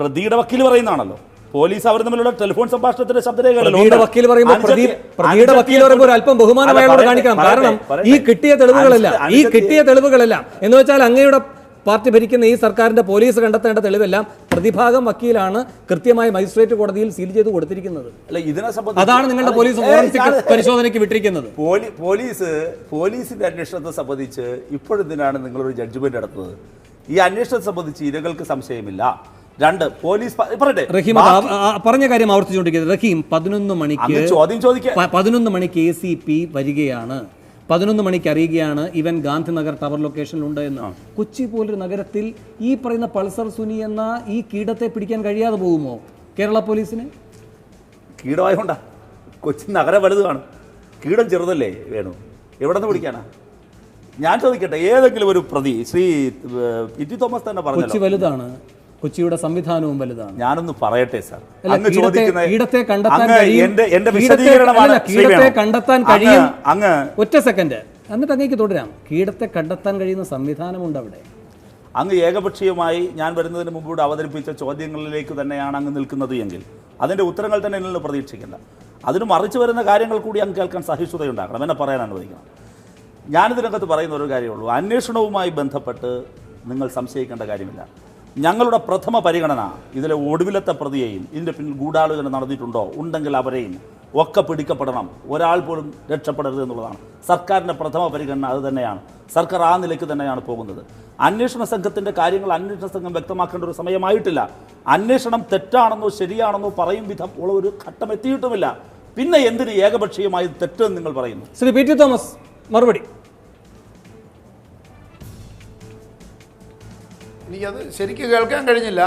പ്രതിയുടെ വക്കീൽ പറയുന്നതാണല്ലോ. പോലീസ് അവർ തമ്മിലുള്ള ടെലിഫോൺ സംഭാഷണത്തിന്റെ ശബ്ദരേഖകളല്ലോ പ്രതിയുടെ വക്കീൽ പറയുമ്പോൾ പ്രതി പ്രതിയുടെ വക്കീൽ പറയുമ്പോൾ ഒരു അല്പം ബഹുമാനം അയാളോട് കാണിക്കണം. കാരണം ഈ കിട്ടിയ തെളിവുകളെല്ലാം. ഈ കിട്ടിയ തെളിവുകളെല്ലാം. എന്ന് വെച്ചാൽ അങ്ങയുടെ പാർട്ടി ഭരിക്കുന്ന ഈ സർക്കാരിന്റെ പോലീസ് കണ്ടെത്തേണ്ട തെളിവെല്ലാം പ്രതിഭാഗം വക്കീലാണ് കൃത്യമായി മജിസ്ട്രേറ്റ് കോടതിയിൽ സീൽ ചെയ്ത് കൊടുത്തിരിക്കുന്നത്. അല്ല ഇതിനെ സംബന്ധിച്ച് അതാണ് നിങ്ങളുടെ പോലീസ് ഫോറൻസിക് പരിശോധനയ്ക്ക് വിട്ടിരിക്കുന്നത്. പോലീ- പോലീസ് പോലീസിന്റെ അന്വേഷണത്തെ സംബന്ധിച്ച് ഇപ്പോഴെന്തിനാണ് നിങ്ങളൊരു ജഡ്ജ്മെന്റ് നടത്തുന്നത്? ഈ അന്വേഷണത്തെ സംബന്ധിച്ച് ഇരകൾക്ക് സംശയമില്ല. രണ്ട് പോലീസ് പറയട്ടെ. റഹീം പറഞ്ഞ കാര്യം ആവർത്തിച്ചുകൊണ്ടിരിക്കുന്നത് റഹീം പതിനൊന്ന് മണിക്ക് ചോദ്യം ചോദിക്കാൻ പതിനൊന്ന് മണിക്ക് എ സി പി വരികയാണ്. പതിനൊന്ന് മണിക്ക് അറിയുകയാണ് ഇവൻ ഗാന്ധിനഗർ ടവർ ലൊക്കേഷനിലുണ്ട് എന്ന്. കൊച്ചി പോലൊരു നഗരത്തിൽ ഈ പറയുന്ന പൾസർ സുനി എന്ന ഈ കീടത്തെ പിടിക്കാൻ കഴിയാതെ പോകുമോ? കേരള പോലീസിന്? കീടമായതുകൊണ്ടാ കൊച്ചി നഗരം വലുതാണ് കീടം ചെറുതല്ലേ വേണു. എവിടെ നിന്ന് പിടിക്കാനാ? ഞാൻ ചോദിക്കട്ടെ ഏതെങ്കിലും ഒരു പ്രതി ശ്രീ പി ടി തോമസ് തന്നെ കൊച്ചി വലുതാണ്. കൊച്ചിയുടെ സംവിധാനവും വലുതാണ്. ഞാനൊന്ന് പറയട്ടെ സാർ. കീടത്തെ- കണ്ടെത്താൻ കഴിയും. കീടത്തെ- കണ്ടെത്താൻ കഴിയും. അങ്ങ് ഒറ്റ സെക്കൻഡ്. എന്നിട്ട് അങ്ങേക്ക് തുടരാം. കീടത്തെ കണ്ടെത്താൻ കഴിയുന്ന സംവിധാനമുണ്ട് അവിടെ. അങ്ങ് ഏകപക്ഷീയമായി ഞാൻ വരുന്നതിന് മുമ്പ് ഇവിടെ അവതരിപ്പിച്ച ചോദ്യങ്ങളിലേക്ക് തന്നെയാണ് അങ്ങ് നിൽക്കുന്നത് എങ്കിൽ അതിന്റെ ഉത്തരങ്ങൾ തന്നെ എന്നിൽ നിന്ന് പ്രതീക്ഷിക്കേണ്ട. അതിന് മറിച്ച് വരുന്ന കാര്യങ്ങൾ കൂടി അങ്ങ് കേൾക്കാൻ സഹിഷ്ണുതയുണ്ടാക്കണം എന്നെ പറയാൻ അനുവദിക്കണം. ഞാനിതിനകത്ത് പറയുന്ന ഒരു കാര്യമുള്ളൂ. അന്വേഷണവുമായി ബന്ധപ്പെട്ട് നിങ്ങൾ സംശയിക്കേണ്ട കാര്യമില്ല. ഞങ്ങളുടെ പ്രഥമ പരിഗണന ഇതിലെ ഒടുവിലത്തെ പ്രതിയെയും ഇതിന്റെ പിന്നിൽ ഗൂഢാലോചന നടന്നിട്ടുണ്ടോ ഉണ്ടെങ്കിൽ അവരെയും ഒക്കെ പിടിക്കപ്പെടണം. ഒരാൾ പോലും രക്ഷപ്പെടരുത് എന്നുള്ളതാണ്. സർക്കാരിന്റെ പ്രഥമ പരിഗണന അത് തന്നെയാണ്. സർക്കാർ ആ നിലയ്ക്ക് തന്നെയാണ് പോകുന്നത്. അന്വേഷണ സംഘത്തിന്റെ കാര്യങ്ങൾ അന്വേഷണ സംഘം വ്യക്തമാക്കേണ്ട ഒരു സമയമായിട്ടില്ല. അന്വേഷണം തെറ്റാണെന്നോ ശരിയാണെന്നോ പറയും വിധം ഉള്ള ഒരു ഘട്ടം എത്തിയിട്ടുമില്ല. പിന്നെ എന്തിന് ഏകപക്ഷീയമായി തെറ്റെന്ന് നിങ്ങൾ പറയുന്നു? ശ്രീ പി ടി തോമസ് മറുപടി. എനിക്കത് ശരിക്കും കേൾക്കാൻ കഴിഞ്ഞില്ല.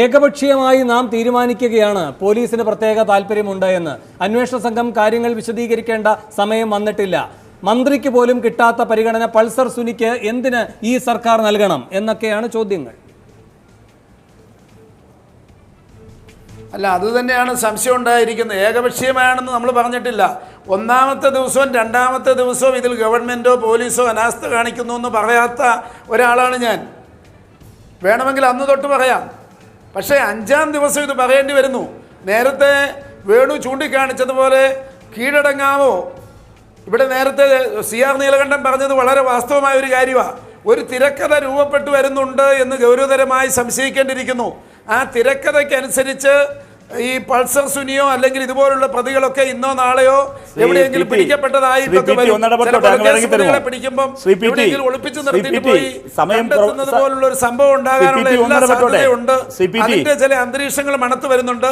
ഏകപക്ഷീയമായി നാം തീരുമാനിക്കുകയാണ്. പോലീസിന് പ്രത്യേക താല്പര്യമുണ്ട് എന്ന്. അന്വേഷണ സംഘം കാര്യങ്ങൾ വിശദീകരിക്കേണ്ട സമയം വന്നിട്ടില്ല. മന്ത്രിക്ക് പോലും കിട്ടാത്ത പരിഗണന പൾസർ സുനിക്ക് എന്തിന് ഈ സർക്കാർ നൽകണം എന്നൊക്കെയാണ് ചോദ്യങ്ങൾ. അല്ല അത് തന്നെയാണ് സംശയം ഉണ്ടായിരിക്കുന്നത്. ഏകപക്ഷീയമാണെന്ന് നമ്മൾ പറഞ്ഞിട്ടില്ല. ഒന്നാമത്തെ ദിവസവും രണ്ടാമത്തെ ദിവസവും ഇതിൽ ഗവൺമെന്റോ പോലീസോ അനാസ്ഥ കാണിക്കുന്നു എന്ന് പറയാത്ത ഒരാളാണ് ഞാൻ. വേണമെങ്കിൽ അന്ന് തൊട്ട് പറയാം. പക്ഷേ അഞ്ചാം ദിവസം ഇത് പറയേണ്ടി വരുന്നു. നേരത്തെ വേണു ചൂണ്ടിക്കാണിച്ചതുപോലെ കീഴടങ്ങാമോ? ഇവിടെ നേരത്തെ സി ആർ നീലകണ്ഠൻ പറഞ്ഞത് വളരെ വാസ്തവമായ ഒരു കാര്യമാണ് ഒരു തിരക്കഥ രൂപപ്പെട്ടു വരുന്നുണ്ട് എന്ന് ഗൗരവതരമായി സംശയിക്കേണ്ടിയിരിക്കുന്നു. ആ തിരക്കഥയ്ക്കനുസരിച്ച് ഈ പൾസർ സുനിയോ അല്ലെങ്കിൽ ഇതുപോലുള്ള പ്രതികളൊക്കെ ഇന്നോ നാളെയോ എവിടെയെങ്കിലും. പിടിക്കപ്പെട്ടതായിട്ടൊക്കെ പിടിക്കുമ്പോൾ ഒളിപ്പിച്ചു ടി. വരും. ഒന്നിടപെട്ടോ, ചിലപ്പോൾ അങ്ങ് ഇറങ്ങി പ്രതികളെ തരുമോ? പിടിക്കുമ്പം ശ്രീ പി. ടി. എവിടെയെങ്കിലും ഒളിപ്പിച്ച് ശ്രീ നിർത്തിയിട്ട് പോയി സമയം കണ്ടെത്തുന്നത് പോലുള്ള ഒരു സംഭവം ഉണ്ടാകാനുള്ള ശ്രീ എല്ലാ സാധ്യതയുണ്ട് അതിന്റെ ചില അന്തരീക്ഷങ്ങൾ മണത്ത് വരുന്നുണ്ട്.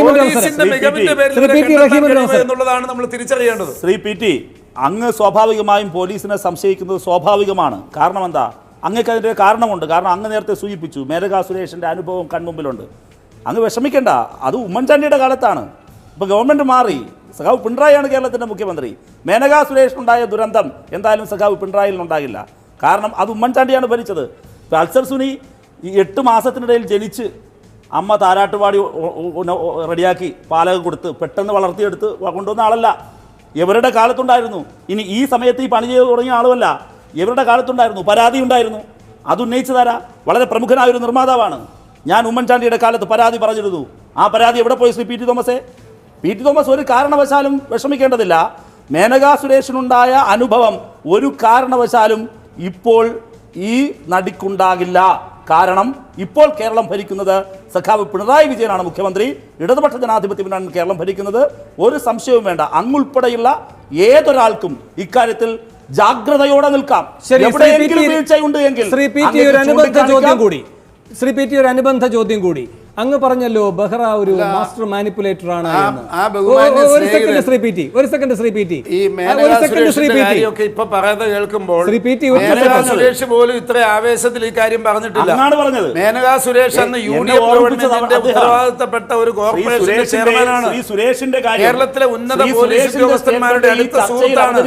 പോലീസിന്റെ. മികവിന്റെ പേരിൽ. എന്നുള്ളതാണ് നമ്മൾ തിരിച്ചറിയേണ്ടത് ശ്രീ പി ടി അങ്ങ് സ്വാഭാവികമായും പോലീസിനെ സംശയിക്കുന്നത് സ്വാഭാവികമാണ് കാരണം എന്താ അങ്ങക്ക് അതിന്റെ കാരണമുണ്ട്. കാരണം അങ്ങ് നേരത്തെ സൂചിപ്പിച്ചു മേനകാ സുരേഷിന്റെ അനുഭവം കൺമുമ്പിലുണ്ട്. അങ്ങ് വിഷമിക്കേണ്ട അത് ഉമ്മൻചാണ്ടിയുടെ കാലത്താണ്. ഇപ്പോൾ ഗവൺമെന്റ് മാറി സഖാവ് പിണറായിയാണ് കേരളത്തിന്റെ മുഖ്യമന്ത്രി. മേനകാ സുരേഷിനുണ്ടായ ദുരന്തം എന്തായാലും സഖാവ് പിണറായിൽ ഉണ്ടാകില്ല കാരണം അത് ഉമ്മൻചാണ്ടിയാണ് ഭരിച്ചത്. ഇപ്പോൾ അൽസർ സുനി ഈ എട്ട് മാസത്തിനിടയിൽ ജനിച്ച് അമ്മ താരാട്ടുപാടി റെഡിയാക്കി പാലക കൊടുത്ത് പെട്ടെന്ന് വളർത്തിയെടുത്ത് കൊണ്ടുവന്ന ആളല്ല. ഇവരുടെ കാലത്തുണ്ടായിരുന്നു. ഇനി ഈ സമയത്ത് ഈ പണി ചെയ്ത് തുടങ്ങിയ ആളുമല്ല. ഇവരുടെ കാലത്തുണ്ടായിരുന്നു പരാതി ഉണ്ടായിരുന്നു. അത് ഉന്നയിച്ചതാരാ വളരെ പ്രമുഖനായ ഒരു നിർമ്മാതാവാണ്. ഞാൻ ഉമ്മൻചാണ്ടിയുടെ കാലത്ത് പരാതി പറഞ്ഞിരുന്നു. ആ പരാതി എവിടെ പോയി ശ്രീ പി ടി തോമസേ? പി ടി തോമസ് ഒരു കാരണവശാലും വിഷമിക്കേണ്ടതില്ല. മേനകാ സുരേഷിനുണ്ടായ അനുഭവം ഒരു കാരണവശാലും ഇപ്പോൾ ഈ നടിക്കുണ്ടാകില്ല. കാരണം ഇപ്പോൾ കേരളം ഭരിക്കുന്നത് സഖാവ് പിണറായി വിജയനാണ് മുഖ്യമന്ത്രി. ഇടതുപക്ഷ ജനാധിപത്യ മുന്നണിയാണ് കേരളം ഭരിക്കുന്നത് ഒരു സംശയവും വേണ്ട. അങ്ങുൾപ്പെടെയുള്ള ഏതൊരാൾക്കും ഇക്കാര്യത്തിൽ ജാഗ്രതയോടെ നിൽക്കാം ശരി ശ്രീ പി. എവിടെയെങ്കിലും. വീഴ്ചയുണ്ട് എങ്കിൽ ശ്രീ പി ടി ഒരു അനുബന്ധ ചോദ്യം കൂടി ശ്രീ പി ടി ഒരു അനുബന്ധ ചോദ്യം കൂടി അങ്ങ് പറഞ്ഞല്ലോ ബെഹ്റ ഒരു മാസ്റ്റർ മാനിപ്പുലേറ്റർ ആണ് ഒരു സെക്കൻഡ്. ശ്രീ പി ടി ഒരു സെക്കൻഡ് ശ്രീ പി ടി. ഈ ഒരു സെക്കൻഡ് ശ്രീ പി ടി. ഒക്കെ ഇപ്പൊ പറയുന്നത് കേൾക്കുമ്പോൾ ശ്രീ പി ടി. സുരേഷ് പോലും ഇത്ര ആവേശത്തിൽ ഈ കാര്യം പറഞ്ഞിട്ടില്ല. അങ്ങാണ് പറഞ്ഞത്. മേനകാ സുരേഷ് അന്ന് യൂണിയൻ ഗവൺമെന്റിന്റെ ഉത്തരവാദിത്തപ്പെട്ട ഒരു കോർപ്പറേഷൻ ചെയർമാനാണ് ശ്രീ സുരേഷിന്റെ കാര്യം. കേരളത്തിലെ ഉന്നത പോലീസ് ഉദ്യോഗസ്ഥന്മാരുടെ അടുത്ത സുഹൃത്താണ്.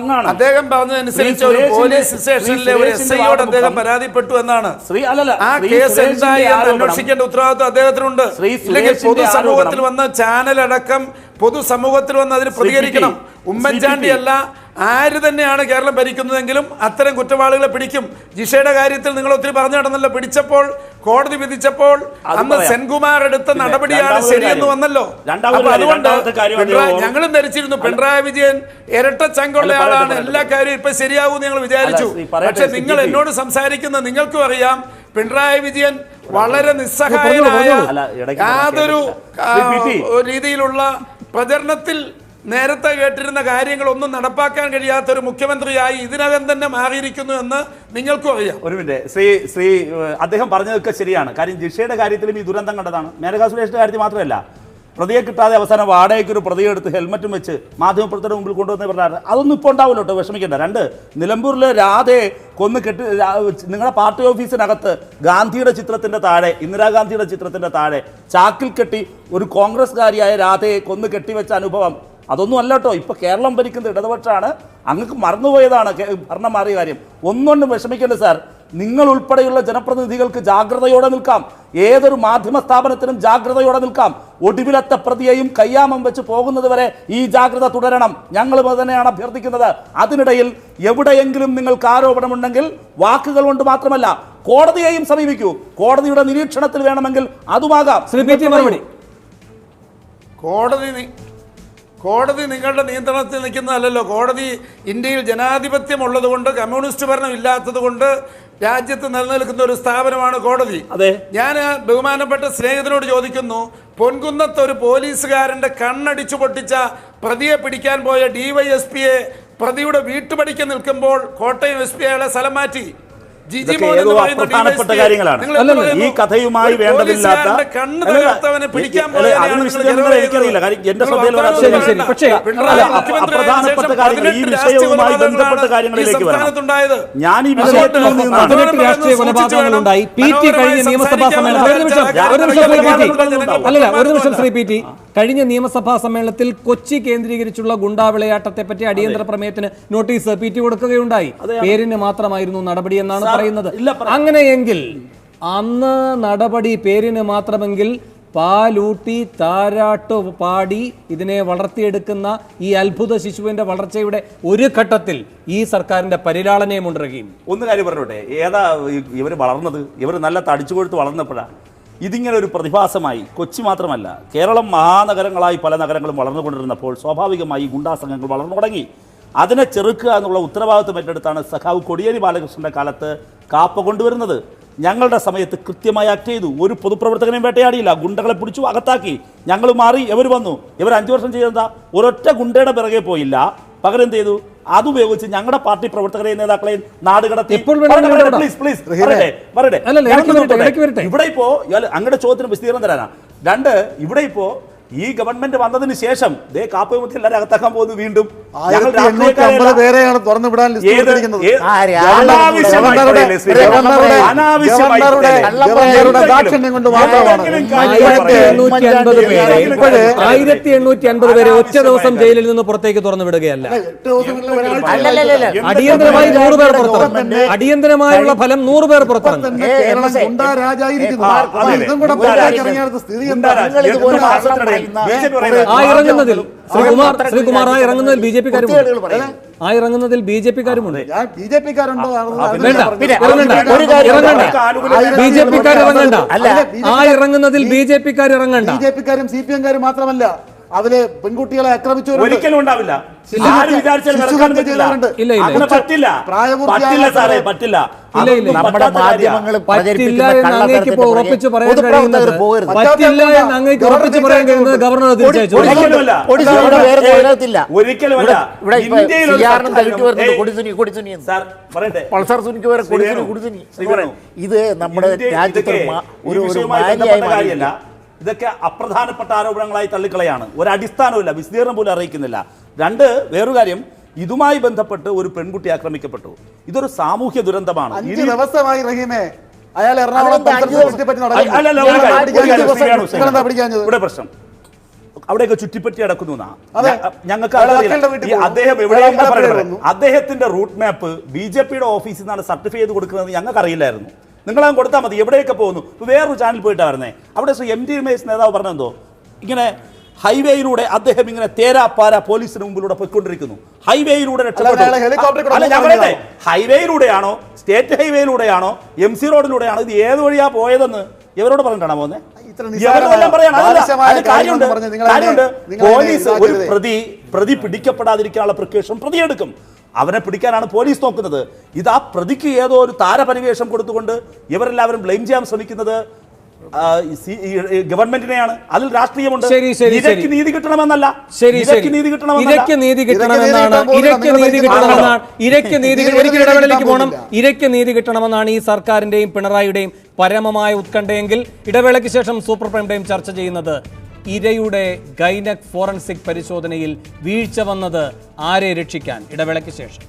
അങ്ങാണ്. അദ്ദേഹം പറഞ്ഞതനുസരിച്ച് ഒരു പോലീസ് സ്റ്റേഷനിലെ ഒരു എസ് ഐയോട് അദ്ദേഹം പരാതിപ്പെട്ടു എന്നാണ്. ശ്രീ അല്ലല്ല ആ കേസ് എന്തായി എന്ന് അന്വേഷിക്കേണ്ട ഉത്തരവാദിത്വം അദ്ദേഹത്തിനുണ്ട്. പൊതുസമൂഹത്തിൽ വന്ന് ചാനലടക്കം പൊതുസമൂഹത്തിൽ വന്ന് അതിന് പ്രതികരിക്കണം. ഉമ്മൻചാണ്ടി അല്ല ആര് തന്നെയാണ് കേരളം ഭരിക്കുന്നതെങ്കിലും അത്തരം കുറ്റവാളികളെ പിടിക്കും. ജിഷയുടെ കാര്യത്തിൽ നിങ്ങൾ ഒത്തിരി പറഞ്ഞു നടന്നല്ലോ. പിടിച്ചപ്പോൾ കോടതി വിധിച്ചപ്പോൾ അന്ന് സെൻകുമാർ എടുത്ത നടപടിയാണ് ശരിയെന്ന് വന്നല്ലോ. അപ്പൊ അതുകൊണ്ട് ഞങ്ങളും ധരിച്ചിരുന്നു. പിണറായി വിജയൻ ഇരട്ട ചങ്കുള്ള ആളാണ്. എല്ലാ കാര്യവും ഇപ്പൊ ശരിയാവും ഞങ്ങൾ വിചാരിച്ചു. പക്ഷെ നിങ്ങൾ എന്നോട് സംസാരിക്കുന്ന നിങ്ങൾക്കും അറിയാം. പിണറായി വിജയൻ വളരെ നിസ്സഹായനായ യാതൊരു. രീതിയിലുള്ള പ്രചരണത്തിൽ നേരത്തെ കേട്ടിരുന്ന കാര്യങ്ങളൊന്നും നടപ്പാക്കാൻ കഴിയാത്ത ഒരു മുഖ്യമന്ത്രിയായി ഇതിനകം തന്നെ മാറിയിരിക്കുന്നു എന്ന് നിങ്ങൾക്കും അറിയാം. ഒരു മിനിറ്റ്. ശ്രീ ശ്രീ അദ്ദേഹം പറഞ്ഞതൊക്കെ ശരിയാണ്. കാര്യം ജിഷയുടെ കാര്യത്തിലും ഈ ദുരന്തം കണ്ടതാണ്. മേനകാ സുരേഷിന്റെ കാര്യത്തിൽ മാത്രമല്ല പ്രതിയെ കിട്ടാതെ അവസാനം വാടകയ്ക്ക് ഒരു പ്രതിയെ എടുത്ത് ഹെൽമറ്റും വെച്ച് മാധ്യമപ്രവർത്തകരുടെ മുമ്പിൽ കൊണ്ടുവന്ന് പറഞ്ഞാൽ അതൊന്നും ഇപ്പോൾ ഉണ്ടാവില്ല കേട്ടോ വിഷമിക്കേണ്ട. രണ്ട് നിലമ്പൂരിലെ രാധയെ കൊന്ന് കെട്ടി നിങ്ങളുടെ പാർട്ടി ഓഫീസിനകത്ത് ഗാന്ധിയുടെ ചിത്രത്തിന്റെ താഴെ ഇന്ദിരാഗാന്ധിയുടെ ചിത്രത്തിന്റെ താഴെ ചാക്കിൽ കെട്ടി ഒരു കോൺഗ്രസ്കാരിയായ രാധയെ കൊന്ന് കെട്ടിവെച്ച അനുഭവം അതൊന്നും അല്ല കേട്ടോ. ഇപ്പൊ കേരളം ഭരിക്കുന്നത് ഇടതുപക്ഷമാണ്. അങ്ങക്ക് മറന്നുപോയതാണ് ഭരണം മാറിയ കാര്യം. ഒന്നുകൊണ്ടും വിഷമിക്കേണ്ട സാർ. നിങ്ങൾ ഉൾപ്പെടെയുള്ള ജനപ്രതിനിധികൾക്ക് ജാഗ്രതയോടെ നിൽക്കാം. ഏതൊരു മാധ്യമ സ്ഥാപനത്തിനും ജാഗ്രതയോടെ നിൽക്കാം. ഒടുവിലത്തെ പ്രതിയെയും കയ്യാമം വെച്ച് പോകുന്നത് വരെ ഈ ജാഗ്രത തുടരണം. ഞങ്ങൾ അത് തന്നെയാണ് അഭ്യർത്ഥിക്കുന്നത്. അതിനിടയിൽ എവിടെയെങ്കിലും നിങ്ങൾക്ക് ആരോപണമുണ്ടെങ്കിൽ വാക്കുകൾ കൊണ്ട് മാത്രമല്ല കോടതിയെയും സമീപിക്കൂ. കോടതിയുടെ നിരീക്ഷണത്തിൽ വേണമെങ്കിൽ അതുമാകാം. കോടതി നി- കോടതി നിങ്ങളുടെ നിയന്ത്രണത്തിൽ നിൽക്കുന്നതല്ലല്ലോ. കോടതി ഇന്ത്യയിൽ ജനാധിപത്യം ഉള്ളതുകൊണ്ട് കമ്മ്യൂണിസ്റ്റ് ഭരണം ഇല്ലാത്തത് കൊണ്ട് രാജ്യത്ത് നിലനിൽക്കുന്ന ഒരു സ്ഥാപനമാണ് കോടതി. അതെ. ഞാൻ ബഹുമാനപ്പെട്ട സ്നേഹത്തിനോട് ചോദിക്കുന്നു പൊൻകുന്നത്ത് ഒരു പോലീസുകാരന്റെ കണ്ണടിച്ചു പൊട്ടിച്ച പ്രതിയെ പിടിക്കാൻ പോയ ഡിവൈഎസ്പിയെ പ്രതിയുടെ വീട്ടുപടിക്ക് നിൽക്കുമ്പോൾ കോട്ടയം എസ് പി അയാളെ സ്ഥലം മാറ്റി. കാര്യങ്ങളാണ്. ഈ കഥയുമായി ഒരു വേണ്ടതില്ലാത്ത അതിന് എനിക്കറിയില്ല. കാര്യം എന്റെ ശ്രദ്ധയിൽ. പക്ഷേ, പിണറായി അല്ല, മുഖ്യമന്ത്രിയായ അപ്രധാനപ്പെട്ട ശേഷം കാര്യങ്ങൾ ഈ 18 വിഷയവുമായി ബന്ധപ്പെട്ട കാര്യങ്ങളിലേക്ക് വരാം. ഞാൻ ഈ വിഷയത്തിൽ നിങ്ങൾ നിന്ന് വർത്തമാനം പതിനെട്ട് രാഷ്ട്രീയ പറയുന്നത് കൊലപാതകങ്ങൾ ഉണ്ടായി പി ടി കഴിഞ്ഞ നിയമസഭാ സമ്മേളനത്തിൽ ഒരു ശ്രീ പി അല്ലല്ല ഒരു നിമിഷം ശ്രീ പി ടി. കഴിഞ്ഞ നിയമസഭാ സമ്മേളനത്തിൽ കൊച്ചി കേന്ദ്രീകരിച്ചുള്ള ഗുണ്ടാവിളയാട്ടത്തെ പറ്റി അടിയന്തര പ്രമേയത്തിന് നോട്ടീസ് പി ടി കൊടുക്കുകയുണ്ടായി പേരിന് മാത്രമായിരുന്നു നടപടി എന്നാണ് സാർ, പറയുന്നത്. അങ്ങനെയെങ്കിൽ അന്ന് നടപടി പേരിന് മാത്രമെങ്കിൽ പാലൂട്ടി താരാട്ട് പാടി ഇതിനെ വളർത്തിയെടുക്കുന്ന ഈ അത്ഭുത ശിശുവിന്റെ വളർച്ചയുടെ ഒരു ഘട്ടത്തിൽ ഈ സർക്കാരിന്റെ പരിലാളനയും ഉണ്ടാകുകയും ഒന്ന് കാര്യം പറഞ്ഞോട്ടെ ഏതാ ഇവർ വളർന്നത്? ഇവർ നല്ല തടിച്ചു കൊടുത്ത് വളർന്നപ്പോഴാണ് ഇതിങ്ങനെ ഒരു പ്രതിഭാസമായി കൊച്ചി മാത്രമല്ല കേരളം മഹാനഗരങ്ങളായി പല നഗരങ്ങളും വളർന്നുകൊണ്ടിരുന്നപ്പോൾ സ്വാഭാവികമായി ഗുണ്ടാസംഘങ്ങൾ ഗുണ്ടാ സംഘങ്ങൾ വളർന്നു തുടങ്ങി. അതിനെ ചെറുക്കുക എന്നുള്ള ഉത്തരവാദിത്വം ഏറ്റെടുത്താണ് സഖാവ് കൊടിയേരി ബാലകൃഷ്ണന്റെ കാലത്ത് കാപ്പ കൊണ്ടുവരുന്നത്. ഞങ്ങളുടെ സമയത്ത് കൃത്യമായി ആക്ട് ചെയ്തു. ഒരു പൊതുപ്രവർത്തകനെയും വേട്ടയാടിയില്ല. ഗുണ്ടകളെ പിടിച്ചു അകത്താക്കി. ഞങ്ങൾ മാറി ഇവർ വന്നു. ഇവർ അഞ്ചു വർഷം ചെയ്തെന്താ? ഒരൊറ്റ ഗുണ്ടയുടെ പിറകെ പോയില്ല. പകരം എന്ത് ചെയ്തു? അതുപയോഗിച്ച് ഞങ്ങളുടെ പാർട്ടി പ്രവർത്തകരെയും നേതാക്കളെയും നാട് കടത്തി. എപ്പോൾ വേണമെങ്കിലും പറയട്ടെ, ഇടപെടാം. പ്ലീസ് പ്ലീസ് പറയട്ടെ. ഇവിടെ ഇപ്പോ അങ്ങയുടെ ചോദ്യത്തിന് വിശദീകരണം തരാനാ. രണ്ട് ഇവിടെ ഇപ്പോ ഈ ഗവൺമെന്റ് വന്നതിന് ശേഷം ദേ കാപ്പുമത്തി എല്ലാവരും അകത്താക്കാൻ പോകുന്നു വീണ്ടും ആയിരത്തി എണ്ണൂറ്റി അൻപത് പേരെ ഒറ്റ ദിവസം ജയിലിൽ നിന്ന് പുറത്തേക്ക് തുറന്നു വിടുകയല്ല. അടിയന്തരമായി നൂറ് പേർ പുറത്തിറങ്ങി അടിയന്തരമായുള്ള ഫലം നൂറ് പേർ പുറത്തിറങ്ങും ആ, ഇറങ്ങുന്നതിൽ ശ്രീകുമാർ ശ്രീകുമാർ ആ ഇറങ്ങുന്നതിൽ ബി ജെ പി ആ ഇറങ്ങുന്നതിൽ ബി ജെ പി കാരുമുണ്ട് ഞാൻ ബി ജെ പിക്കാരുണ്ടോ ഇറങ്ങണ്ട. ഒരു കാര്യം ഇറങ്ങണ്ട. ആയിരത്തി ബി ജെ പിക്കാർ ഇറങ്ങണ്ട. ആ ഇറങ്ങുന്നതിൽ ബി ജെ പിക്കാർ ഇറങ്ങണ്ട. ബി ജെ പിക്കാരും സി പി എംകാരും മാത്രമല്ല. അതിൽ പെൺകുട്ടികളെ ആക്രമിച്ചു ഒരിക്കലും ഉണ്ടാവില്ല. ഇത് നമ്മുടെ രാജ്യത്തെ ഒരു ഒരു കാര്യമല്ല. ഇതൊക്കെ അപ്രധാനപ്പെട്ട ആരോപണങ്ങളായി തള്ളിക്കളയാണ്. ഒരു അടിസ്ഥാനമില്ല വിസ്തീർണം പോലും അറിയിക്കുന്നില്ല. രണ്ട് വേറൊരു കാര്യം ഇതുമായി ബന്ധപ്പെട്ട് ഒരു പെൺകുട്ടി ആക്രമിക്കപ്പെട്ടു. ഇതൊരു സാമൂഹ്യ ദുരന്തമാണ്. അഞ്ച് ദിവസമായി റഹീമെ അയാൾ എറണാകുളം? ഇവിടെ പ്രശ്നം. അവിടെയൊക്കെ ചുറ്റിപ്പറ്റി. ഞ- ഞങ്ങൾക്ക് അദ്ദേഹം. അദ്ദേഹത്തിന്റെ റൂട്ട് മാപ്പ് ബി ജെ പിയുടെ ഓഫീസിൽ നിന്നാണ് സർട്ടിഫൈ ചെയ്ത് കൊടുക്കുന്നത് ഞങ്ങൾക്ക് അറിയില്ലായിരുന്നു നിങ്ങളത് കൊടുത്താൽ മതി എവിടെയൊക്കെ പോകുന്നു? ഇപ്പോൾ വേറൊരു ചാനൽ പോയിട്ടാണ് വരുന്നത് അവിടെ എം ടി രമേശ് നേതാവ് പറഞ്ഞെന്തോ ഇങ്ങനെ ഹൈവേയിലൂടെ അദ്ദേഹം ഇങ്ങനെ തേരാപ്പാര പോലീസിന് മുമ്പിലൂടെ പോയിക്കൊണ്ടിരിക്കുന്നു. ഹൈവേയിലൂടെ രക്ഷപ്പെട്ടു. ഹൈവേയിലൂടെയാണോ സ്റ്റേറ്റ് ഹൈവേയിലൂടെയാണോ എം സി റോഡിലൂടെയാണോ ഇത് ഏത് വഴിയാ പോയതെന്ന് ഇവരോട് പറഞ്ഞിട്ടാണോ പോകുന്നത് പോലീസ് ഒരു പ്രതി പ്രതി പിടിക്കപ്പെടാതിരിക്കാനുള്ള പ്രിക്കോഷൻ പ്രതിയെടുക്കും. അവനെ പിടിക്കാനാണ് പോലീസ് നോക്കുന്നത്. ഇത് ആ പ്രതിക്ക് ഏതോ ഒരു താരപരിവേഷം കൊടുത്തുകൊണ്ട് ഇവരെല്ലാവരും ബ്ലെയിം ചെയ്യാൻ ശ്രമിക്കുന്നത്. ഗവൺമെന്റിനെയാണ്. അതിൽ രാഷ്ട്രീയമുണ്ട്. ശരി, ശരി, ഇരയ്ക്ക് നീതി കിട്ടണമെന്നല്ല. ശരി ഇരയ്ക്ക് നീതി കിട്ടണമെന്നല്ല. ഇരയ്ക്ക് നീതി കിട്ടണമെന്നാണ്. ഇരയ്ക്ക് നീതി കിട്ടണമെന്നാണ്. ഇരയ്ക്ക് നീതി നീതി ഇടവേളയിലേക്ക് പോകണം. ഇരയ്ക്ക് നീതി കിട്ടണമെന്നാണ് ഈ സർക്കാരിന്റെയും പിണറായിയുടെയും പരമമായ ഉത്കണ്ഠയെങ്കിൽ ഇടവേളയ്ക്ക് ശേഷം സൂപ്പർ പ്രൈം ടൈം ചർച്ച ചെയ്യുന്നത് ഇരയുടെ ഗൈനക് ഫോറൻസിക് പരിശോധനയിൽ വീഴ്ച വന്നത് ആരെ രക്ഷിക്കാൻ? ഇടവേളയ്ക്ക് ശേഷം.